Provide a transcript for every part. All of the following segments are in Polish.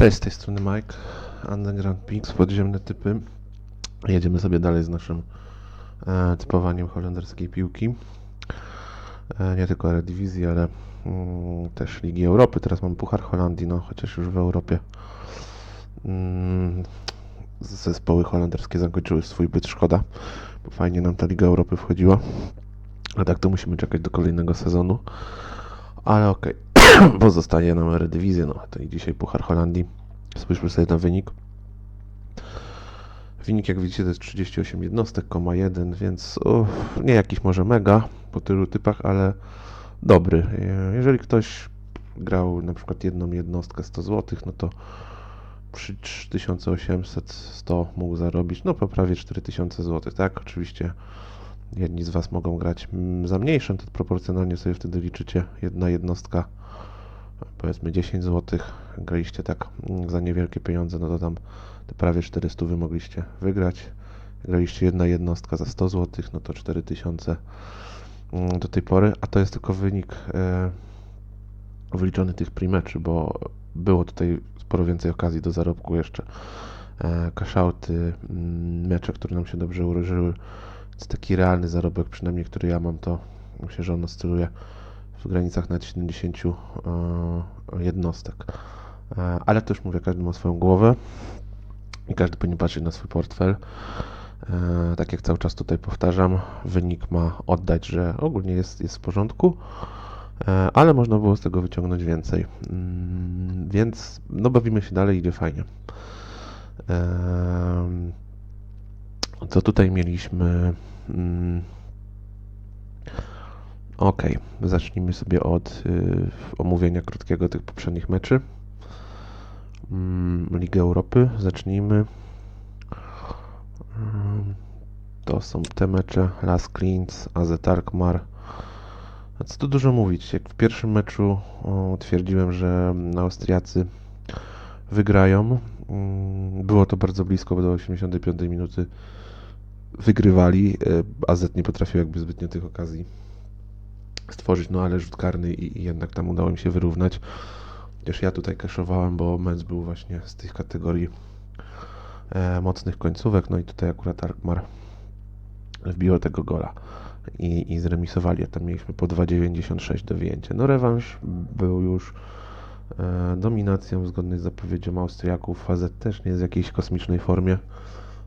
Cześć, z tej strony Mike, Underground Pix, podziemne typy. Jedziemy sobie dalej z naszym e, typowaniem holenderskiej piłki. E, nie tylko Eredivisie, ale mm, też Ligi Europy. Teraz mamy Puchar Holandii, no chociaż już w Europie mm, zespoły holenderskie zakończyły swój byt, szkoda, bo fajnie nam ta Liga Europy wchodziła. A tak to musimy czekać do kolejnego sezonu. Ale okej, pozostaje nam Eredivisie, no to i dzisiaj Puchar Holandii. Spójrzmy sobie na wynik. Wynik, jak widzicie, to jest 38 jednostek, koma 1, więc nie jakiś może mega po tylu typach, ale dobry. Jeżeli ktoś grał na przykład jedną jednostkę 100 zł, no to przy 3800 100 mógł zarobić, no po prawie 4000 zł, tak? Oczywiście jedni z Was mogą grać mm, za mniejszym, to proporcjonalnie sobie wtedy liczycie jedna jednostka powiedzmy 10 zł, graliście tak mm, za niewielkie pieniądze, no to tam te prawie 400 wy mogliście wygrać. Graliście jedna jednostka za 100 zł, no to 4000 mm, do tej pory, a to jest tylko wynik e, wliczony tych primeczy, bo było tutaj sporo więcej okazji do zarobku jeszcze. E, cashouty, mm, mecze, które nam się dobrze ułożyły. Więc taki realny zarobek, przynajmniej który ja mam, to myślę, że on oscyluje w granicach nawet 70 e, jednostek. E, ale to już mówię, każdy ma swoją głowę i każdy powinien patrzeć na swój portfel. E, tak jak cały czas tutaj powtarzam, wynik ma oddać, że ogólnie jest, jest w porządku, ale można było z tego wyciągnąć więcej. Mm, Więc no bawimy się dalej, idzie fajnie. Co tutaj mieliśmy? Mm, Ok, zacznijmy sobie od y, omówienia krótkiego tych poprzednich meczy. Mm, Ligę Europy, zacznijmy. Mm, To są te mecze Las Klins, AZ Alkmaar. Co tu dużo mówić? Jak w pierwszym meczu o, twierdziłem, że Austriacy wygrają. Było to bardzo blisko, bo do 85 minuty wygrywali. y, AZ nie potrafił jakby zbytnio tych okazji stworzyć, no ale rzut karny i, i jednak tam udało mi się wyrównać. Chociaż ja tutaj kaszowałem, bo mecz był właśnie z tych kategorii e, mocnych końcówek, no i tutaj akurat Alkmaar wbiło tego gola i, i zremisowali, a tam mieliśmy po 2,96 do wyjęcia. No rewanż był już e, dominacją zgodnie z zapowiedzią Austriaków. FAZ też nie jest w jakiejś kosmicznej formie.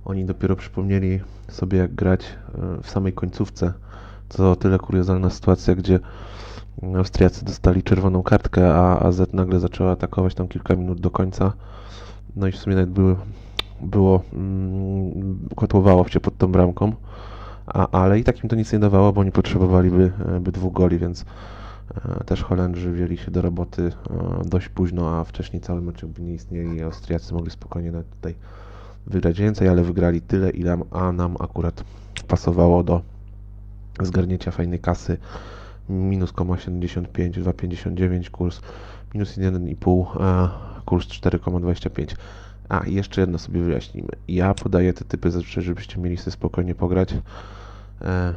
Oni dopiero przypomnieli sobie jak grać e, w samej końcówce to o tyle kuriozalna sytuacja, gdzie Austriacy dostali czerwoną kartkę, a AZ nagle zaczęła atakować tam kilka minut do końca. No i w sumie nawet były, było, mm, kotłowało się pod tą bramką, a, ale i tak im to nic nie dawało, bo oni potrzebowaliby e, by dwóch goli, więc e, też Holendrzy wzięli się do roboty dość późno, a wcześniej cały mecz jakby nie istnieli i Austriacy mogli spokojnie nawet tutaj wygrać więcej, ale wygrali tyle, ile a nam akurat pasowało do zgarnięcia fajnej kasy minus 0,75, 2,59 kurs, minus 1,5 a kurs 4,25. A, jeszcze jedno sobie wyjaśnimy. Ja podaję te typy zazwyczaj, żebyście mieli sobie spokojnie pograć. E,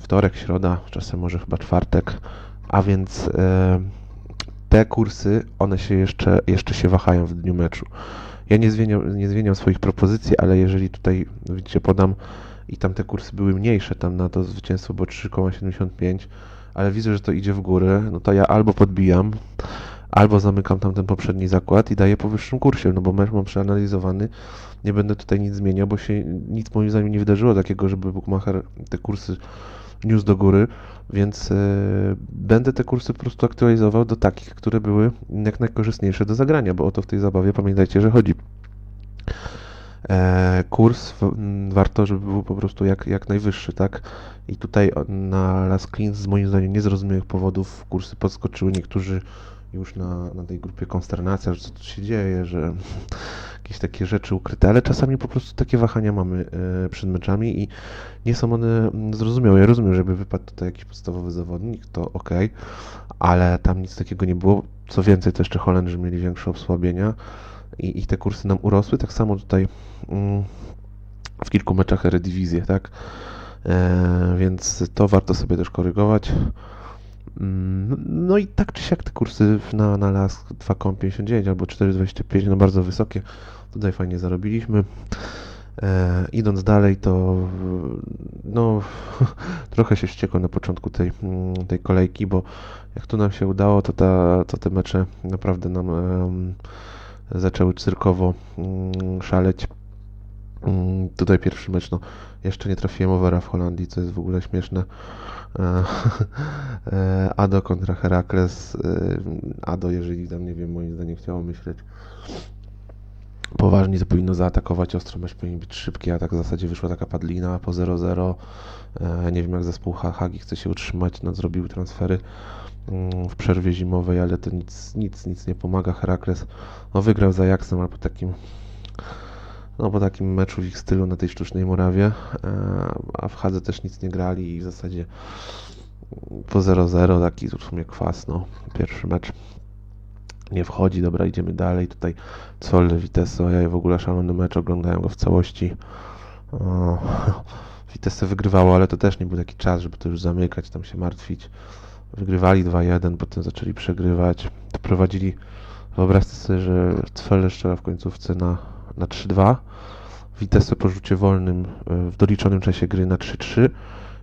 wtorek, środa, czasem może chyba czwartek, a więc e, te kursy, one się jeszcze, jeszcze się wahają w dniu meczu. Ja nie zmieniam, nie zmieniam swoich propozycji, ale jeżeli tutaj, widzicie, podam i tam te kursy były mniejsze, tam na to zwycięstwo było 3,75, ale widzę, że to idzie w górę, no to ja albo podbijam, albo zamykam tam ten poprzedni zakład i daję po wyższym kursie, no bo mecz mam przeanalizowany, nie będę tutaj nic zmieniał, bo się nic moim zdaniem nie wydarzyło takiego, żeby Bookmacher te kursy niósł do góry, więc e, będę te kursy po prostu aktualizował do takich, które były jak najkorzystniejsze do zagrania, bo o to w tej zabawie pamiętajcie, że chodzi e, kurs warto, żeby był po prostu jak, jak najwyższy, tak? I tutaj na Las Cleans z moim zdaniem niezrozumiałych powodów kursy podskoczyły. Niektórzy już na, na tej grupie konsternacja, że co tu się dzieje, że jakieś takie rzeczy ukryte, ale czasami po prostu takie wahania mamy e, przed meczami i nie są one mm, zrozumiałe. Ja rozumiem, żeby wypadł tutaj jakiś podstawowy zawodnik, to ok, ale tam nic takiego nie było. Co więcej, to jeszcze Holendrzy mieli większe osłabienia i, i te kursy nam urosły. Tak samo tutaj mm, w kilku meczach Eredivisie, tak? E, więc to warto sobie też korygować. Mm, No i tak czy siak te kursy na, na LAS 2,59 albo 4,25 no bardzo wysokie. Tutaj fajnie zarobiliśmy. E, idąc dalej, to no trochę się ściekło na początku tej, mm, tej kolejki, bo jak tu nam się udało, to, ta, to te mecze naprawdę nam em, zaczęły cyrkowo mm, szaleć. Mm, Tutaj pierwszy mecz, no jeszcze nie trafiłem overa w Holandii, co jest w ogóle śmieszne. E, e, Ado kontra Herakles. e, Ado, jeżeli tam, nie wiem, moim zdaniem chciało myśleć poważnie, to powinno zaatakować ostro, mecz powinien być szybki, a tak w zasadzie wyszła taka padlina po 0-0. E, Nie wiem jak zespół Ha- Hagi chce się utrzymać, no zrobił transfery mm, w przerwie zimowej, ale to nic, nic, nic nie pomaga. Herakles no, wygrał za Ajaxem, ale po takim no po takim meczu w ich stylu na tej sztucznej murawie, e, a w Hadze też nic nie grali i w zasadzie po 0-0 taki w sumie kwas, no, pierwszy mecz nie wchodzi, dobra, idziemy dalej, tutaj Zolle, Vitesse, ja w ogóle szalony mecz, oglądałem go w całości, Vitesse wygrywało, ale to też nie był taki czas, żeby to już zamykać, tam się martwić, wygrywali 2-1, potem zaczęli przegrywać, doprowadzili, wyobraźcie sobie, że Cwelle strzela w końcówce na, na 3-2, Vitesse po rzucie wolnym e, w doliczonym czasie gry na 3-3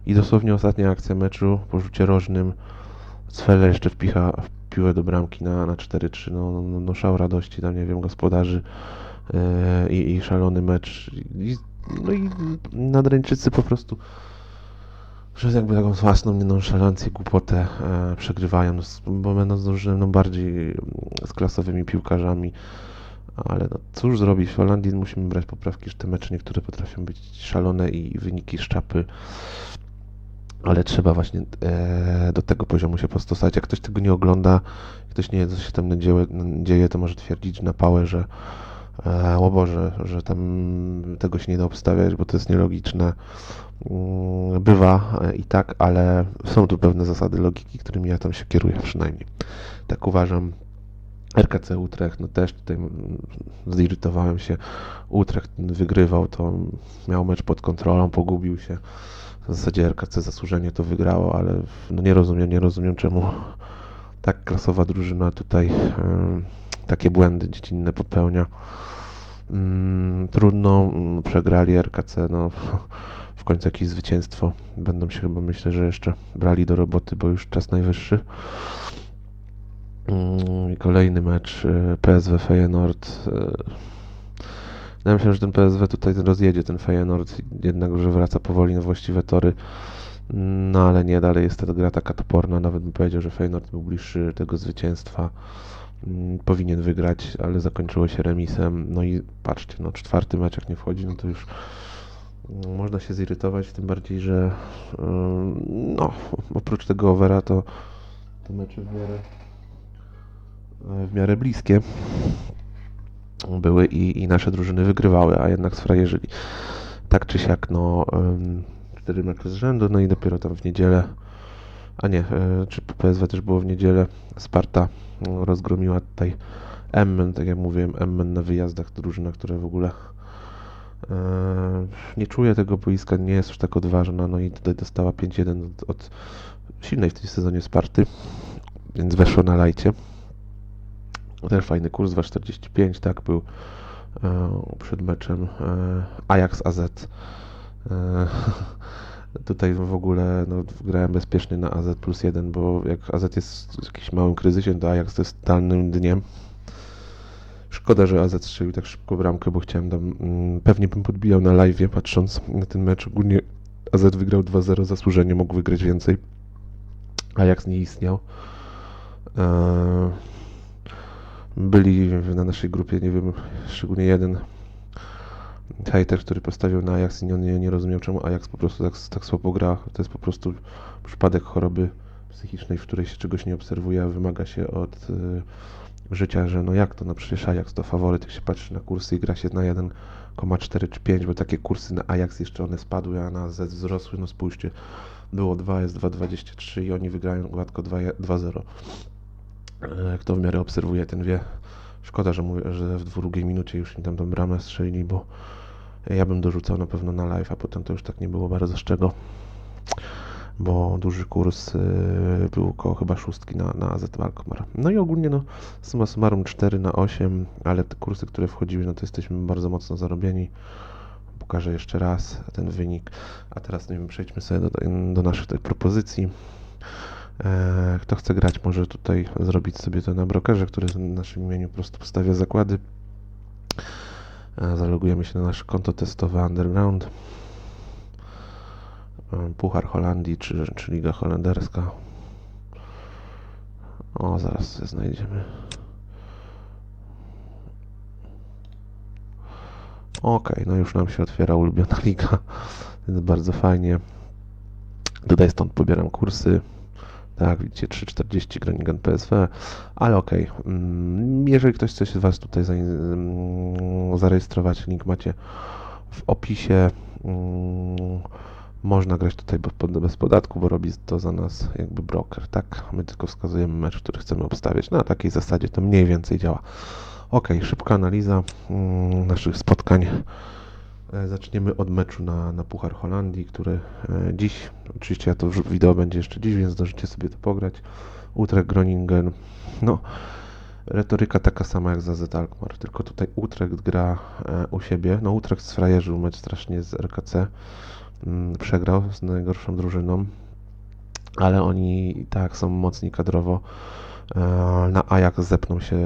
i dosłownie ostatnia akcja meczu po rzucie rożnym Cwele jeszcze wpicha piłę do bramki na, na 4-3. No, no, no, no szał radości, tam nie wiem, gospodarzy e, i, szalony mecz. I, no i nadręczycy po prostu przez jakby taką własną nonszalancję, głupotę e, przegrywają, no, z- bo będąc drużyną no, bardziej mm, z klasowymi piłkarzami. Ale no, cóż zrobić, w Holandii musimy brać poprawki, że te mecze niektóre potrafią być szalone i wyniki z czapy ale trzeba właśnie e, do tego poziomu się postosować. Jak ktoś tego nie ogląda, ktoś nie wie, co się tam dzieje, dzieje to może twierdzić na pałę, że e, o Boże, że tam tego się nie da obstawiać, bo to jest nielogiczne. Mm, Bywa e, i tak, ale są tu pewne zasady logiki, którymi ja tam się kieruję przynajmniej. Tak uważam. RKC Utrecht, no też tutaj zirytowałem się. Utrecht wygrywał, to miał mecz pod kontrolą, pogubił się. W zasadzie RKC zasłużenie to wygrało, ale no nie rozumiem, nie rozumiem czemu tak klasowa drużyna tutaj takie błędy dziecinne popełnia. Mm, trudno, mm, przegrali RKC, no w końcu jakieś zwycięstwo. Będą się chyba myślę, że jeszcze brali do roboty, bo już czas najwyższy. Mm, kolejny mecz e, PSW Feyenoord. e, ja myślę, że ten PSW tutaj rozjedzie ten Feyenoord, jednak, że wraca powoli na właściwe tory. No ale nie, dalej jest ta gra taka toporna. Nawet bym powiedział, że Feyenoord był bliższy tego zwycięstwa. Mm, Powinien wygrać, ale zakończyło się remisem. No i patrzcie, no czwarty mecz jak nie wchodzi, no to już mm, można się zirytować, tym bardziej, że ym, no oprócz tego overa to te mecze w miarę, e, w miarę bliskie były i, i nasze drużyny wygrywały, a jednak sfrajerzyli. Tak czy siak, no cztery mecze z rzędu, no i dopiero tam w niedzielę, a nie, e, czy PSW też było w niedzielę, Sparta no, rozgromiła tutaj Emmen, tak jak mówiłem, Emmen na wyjazdach, drużyna, która w ogóle e, nie czuje tego boiska, nie jest już tak odważna, no i tutaj dostała 5-1 od, od silnej w tym sezonie Sparty, więc weszło na lajcie. Też fajny kurs, 2,45, tak, był e, przed meczem e, Ajax AZ. E, tutaj w ogóle no, grałem bezpiecznie na AZ plus 1, bo jak AZ jest w jakimś małym kryzysie, to Ajax to jest totalnym dniem. Szkoda, że AZ strzelił tak szybko bramkę, bo chciałem tam, mm, pewnie bym podbijał na live, patrząc na ten mecz. Ogólnie AZ wygrał 2-0 zasłużenie, mógł wygrać więcej. Ajax nie istniał. E, byli na naszej grupie, nie wiem, szczególnie jeden hejter, który postawił na Ajax i nie, nie, nie rozumiał, czemu Ajax po prostu tak, tak słabo gra. To jest po prostu przypadek choroby psychicznej, w której się czegoś nie obserwuje, a wymaga się od y, życia, że no jak to, no przecież Ajax to faworyt, jak się patrzy na kursy i gra się na 1,4 czy 5, bo takie kursy na Ajax jeszcze one spadły, a na Z wzrosły, no spójrzcie, było 2, jest 2,23 i oni wygrają gładko 2 2-0. E, Kto w miarę obserwuje, ten wie. Szkoda, że, mówię, że w drugiej minucie już im tam tą bramę strzelili, bo ja bym dorzucał na pewno na live, a potem to już tak nie było bardzo z czego. bo duży kurs y, był około chyba szóstki na, na AZ Alkmaar. No i ogólnie no summa summarum 4 na 8, ale te kursy, które wchodziły, no to jesteśmy bardzo mocno zarobieni. Pokażę jeszcze raz ten wynik. A teraz nie wiem, przejdźmy sobie do, do naszych tej propozycji. E, Kto chce grać, może tutaj zrobić sobie to na brokerze, który w naszym imieniu po prostu postawia zakłady. E, Zalogujemy się na nasze konto testowe Underground. E, Puchar Holandii czy, czy Liga Holenderska. O, zaraz sobie znajdziemy. Okej, no już nam się otwiera ulubiona liga, więc bardzo fajnie. Tutaj stąd pobieram kursy. Tak, widzicie, 3,40 Groningen PSV, ale okej. Mm, Jeżeli ktoś chce się Was tutaj mm, zarejestrować, link macie w opisie. Mm, Można grać tutaj bez pod- bez podatku, bo robi to za nas jakby broker, tak? My tylko wskazujemy mecz, który chcemy obstawiać. Na takiej zasadzie to mniej więcej działa. Ok, szybka analiza naszych spotkań. E, Zaczniemy od meczu na, na Puchar Holandii, który e, dziś, oczywiście ja to wideo będzie jeszcze dziś, więc zdążycie sobie to pograć. Utrecht Groningen, no retoryka taka sama jak za Z Alkmaar, tylko tutaj Utrecht gra e, u siebie. No Utrecht sfrajerzył mecz strasznie z RKC, mm, przegrał z najgorszą drużyną, ale oni i tak są mocni kadrowo. E, Na Ajax zepną się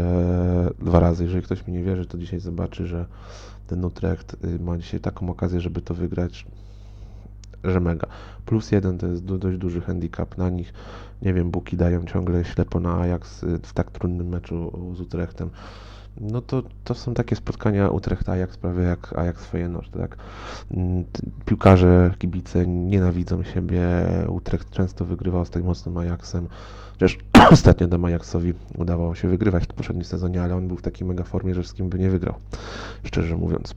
dwa razy. Jeżeli ktoś mi nie wierzy, to dzisiaj zobaczy, że ten Utrecht y, ma dzisiaj taką okazję, żeby to wygrać, że mega. Plus jeden to jest dość duży handicap na nich. Nie wiem, Buki dają ciągle ślepo na Ajax y, w tak trudnym meczu z Utrechtem. No to, to są takie spotkania Utrecht-Ajax prawie jak Ajax Feyenoord, tak? Mm, Piłkarze, kibice nienawidzą siebie. Utrecht często wygrywał z tak mocnym Ajaxem. Chociaż ostatnio dem Ajaxowi udawało się wygrywać w poprzednim sezonie, ale on był w takiej mega formie, że z kim by nie wygrał, szczerze mówiąc.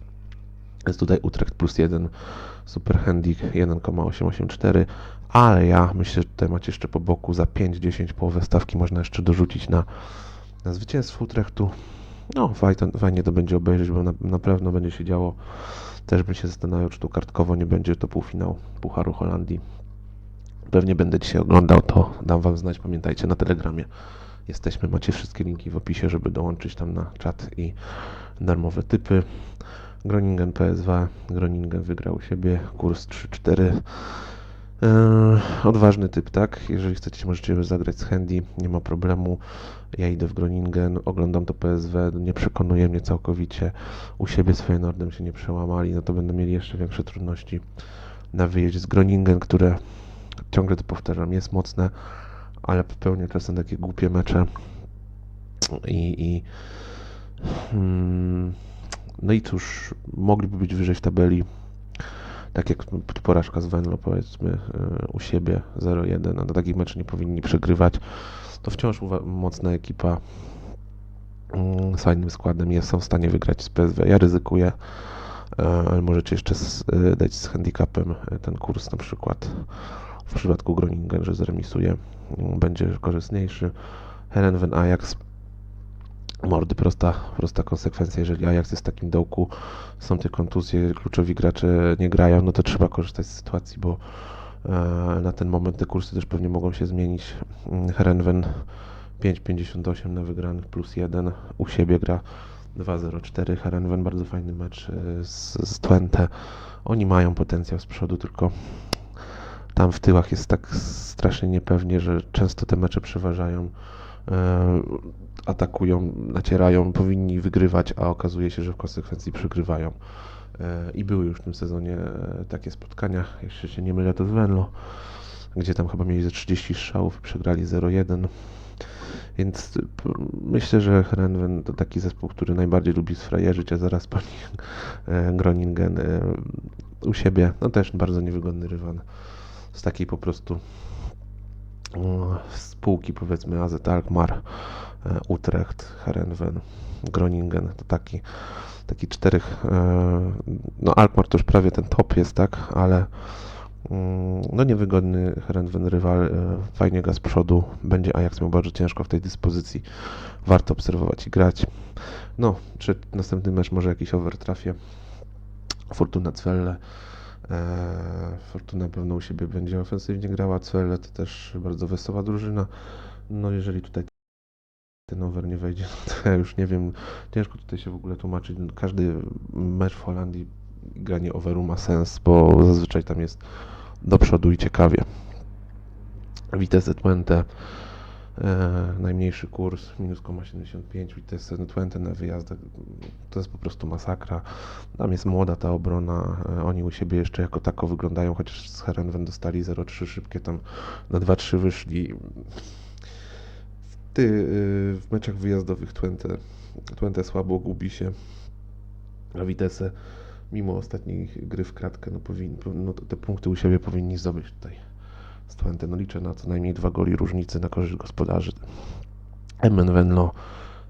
Jest tutaj Utrecht plus 1, super handik 1,884, ale ja myślę, że tutaj macie jeszcze po boku za 5-10 połowę stawki można jeszcze dorzucić na, na zwycięstwo Utrechtu. No, fajnie, fajnie to będzie obejrzeć, bo na, na pewno będzie się działo. Też bym się zastanawiał, czy tu kartkowo nie będzie to półfinał Pucharu Holandii. Pewnie będę dzisiaj oglądał, to dam Wam znać. Pamiętajcie, na Telegramie jesteśmy. Macie wszystkie linki w opisie, żeby dołączyć tam na czat i darmowe typy. Groningen PSW. Groningen wygrał siebie. Kurs 3-4. Eee, odważny typ, tak? Jeżeli chcecie, możecie zagrać z handy, nie ma problemu. Ja idę w Groningen, oglądam to PSW, nie przekonuje mnie całkowicie. U siebie z Feyenoordem się nie przełamali, no to będą mieli jeszcze większe trudności na wyjeździe z Groningen, które ciągle to powtarzam, jest mocne, ale popełnia czasem takie głupie mecze i, i mm, no i cóż, mogliby być wyżej w tabeli, tak jak porażka z Venlo powiedzmy e, u siebie 0-1, a do takich meczy nie powinni przegrywać, to wciąż mocna ekipa mm, z fajnym składem jest, są w stanie wygrać z PSW. Ja ryzykuję, e, ale możecie jeszcze e, dać z handicapem ten kurs na przykład w przypadku Groningen, że zremisuje, mm, będzie korzystniejszy. Herenven Ajax Mordy, prosta, prosta konsekwencja. Jeżeli Ajax jest w takim dołku, są te kontuzje, kluczowi gracze nie grają, no to trzeba korzystać z sytuacji, bo e, na ten moment te kursy też pewnie mogą się zmienić. Herenven 5,58 na wygrany plus 1, u siebie gra 2,04. Herenven bardzo fajny mecz e, z, z Twente. Oni mają potencjał z przodu, tylko tam w tyłach jest tak strasznie niepewnie, że często te mecze przeważają. E, atakują, nacierają, powinni wygrywać, a okazuje się, że w konsekwencji przegrywają. E, I były już w tym sezonie e, takie spotkania, jeśli się nie mylę, to z Venlo, gdzie tam chyba mieli ze 30 strzałów i przegrali 0-1. Więc myślę, że Herenven to taki zespół, który najbardziej lubi sfrajerzyć, a zaraz e, Groningen u siebie, no też bardzo niewygodny rywal. Z takiej po prostu spółki powiedzmy AZ Alkmaar, e, Utrecht, Herenven, Groningen, to taki, taki czterech, e, no Alkmaar to już prawie ten top jest, tak, ale mm, no niewygodny Herenven rywal, e, fajnie gra z przodu, będzie Ajax miał bardzo ciężko w tej dyspozycji, warto obserwować i grać. No, czy następny mecz może jakiś over trafię, Fortuna Cwelle, E, Fortuna pewno u siebie będzie ofensywnie grała, CL to też bardzo wesoła drużyna. No jeżeli tutaj ten over nie wejdzie, no to ja już nie wiem, ciężko tutaj się w ogóle tłumaczyć. Każdy mecz w Holandii granie overu ma sens, bo zazwyczaj tam jest do przodu i ciekawie. Vitesse Twente, e, najmniejszy kurs, minus 0,75, Vitesse Twente na wyjazdach, to jest po prostu masakra. Tam jest młoda ta obrona, e, oni u siebie jeszcze jako tako wyglądają, chociaż z Herenven dostali 0,3 szybkie, tam na 2-3 wyszli. Ty, y, w meczach wyjazdowych Twente, Twente słabo gubi się, a Vitesse mimo ostatniej gry w kratkę, no, powin, no te punkty u siebie powinni zdobyć tutaj z Twente. No liczę na co najmniej dwa goli różnicy na korzyść gospodarzy. Emmen Venlo,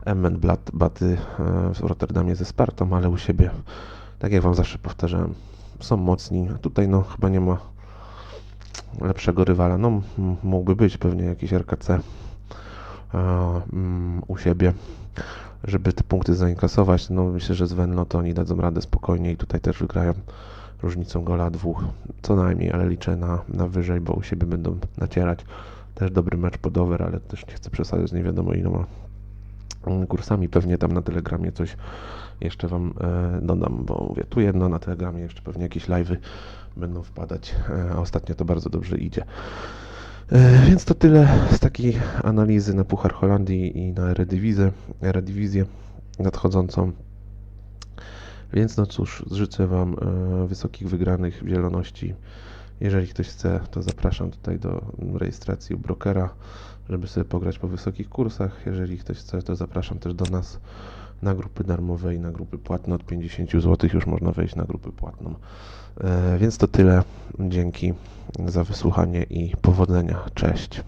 Emmen Blat, Baty e, w Rotterdamie ze Spartą, ale u siebie, tak jak Wam zawsze powtarzałem, są mocni. Tutaj no chyba nie ma lepszego rywala. No mógłby być pewnie jakiś RKC e, mm, u siebie, żeby te punkty zainkasować. No myślę, że z Venlo to oni dadzą radę spokojnie i tutaj też wygrają różnicą gola dwóch, co najmniej, ale liczę na, na wyżej, bo u siebie będą nacierać. Też dobry mecz pod over, ale też nie chcę przesadzać, nie wiadomo iloma mm, kursami. Pewnie tam na Telegramie coś jeszcze Wam e, dodam, bo mówię, tu jedno na Telegramie, jeszcze pewnie jakieś live'y będą wpadać, e, a ostatnio to bardzo dobrze idzie. E, Więc to tyle z takiej analizy na Puchar Holandii i na Eredivisie, Eredivisie nadchodzącą. Więc no cóż, życzę Wam e, wysokich wygranych w zieloności. Jeżeli ktoś chce, to zapraszam tutaj do rejestracji u brokera, żeby sobie pograć po wysokich kursach. Jeżeli ktoś chce, to zapraszam też do nas na grupy darmowe i na grupy płatne. Od 50 zł już można wejść na grupy płatną. E, Więc to tyle. Dzięki za wysłuchanie i powodzenia. Cześć.